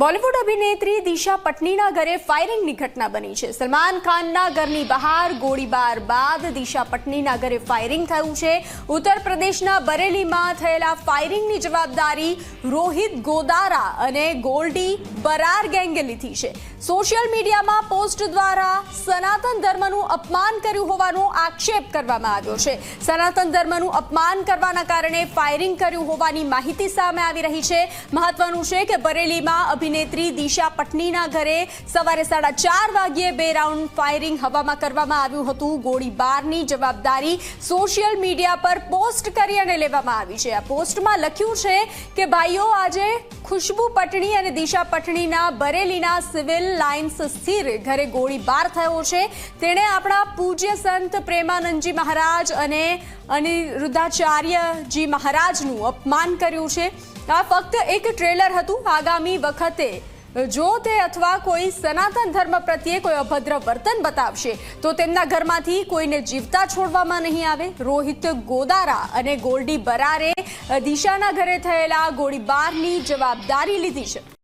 બોલિવૂડ અભિનેત્રી દિશા પટનીના ઘરે ફાયરિંગની ઘટના બની છે. સલમાન ખાનના ઘરની બહાર ગોળીબાર બાદ દિશા પટનીના ઘરે ફાયરિંગ થયું છે. ઉત્તર પ્રદેશના બરેલીમાં થયેલા ફાયરિંગની જવાબદારી રોહિત ગોદારા અને ગોલ્ડી બરાર ગેંગે લીધી છે. સોશિયલ મીડિયામાં પોસ્ટ દ્વારા સનાતન ધર્મનું અપમાન કર્યું હોવાનો આક્ષેપ કરવામાં આવ્યો છે. સનાતન ધર્મનું અપમાન કરવાના કારણે ફાયરિંગ કર્યું હોવાની માહિતી સામે આવી રહી છે. મહત્વનું છે કે બરેલીમાં અભિનેત્રી દિશા પટનીના ઘરે સવારે સાડા ચાર વાગ્યે બે રાઉન્ડ ફાયરિંગ હવામાં કરવામાં આવ્યું હતું. ગોળીબારની જવાબદારી સોશિયલ મીડિયા પર પોસ્ટ કરી અને લેવામાં આવી છે. આ પોસ્ટમાં લખ્યું છે કે, ભાઈઓ, આજે ખુશ્બુ પટણી અને દિશા પટણીના બરેલીના સિવિલ લાઇન્સ સ્થિર. ઘરે ગોળીબાર થયો છે. તેણે આપણા પૂજ્ય સંત પ્રેમાનંદજી મહારાજ અને અનિરુદ્ધાચાર્યજી મહારાજનું અપમાન કર્યું છે. આ ફક્ત એક ટ્રેલર હતું. આગામી વખતે જો તે અથવા કોઈ સનાતન ધર્મ પ્રત્યે કોઈ અભદ્ર વર્તન બતાવશે, તો તેમના ઘરમાંથી કોઈને જીવતા છોડવામાં નહીં આવે. રોહિત ગોદારા અને ગોલ્ડી બરારે દિશાના ઘરે થયેલા ગોળીબારની જવાબદારી લીધી છે.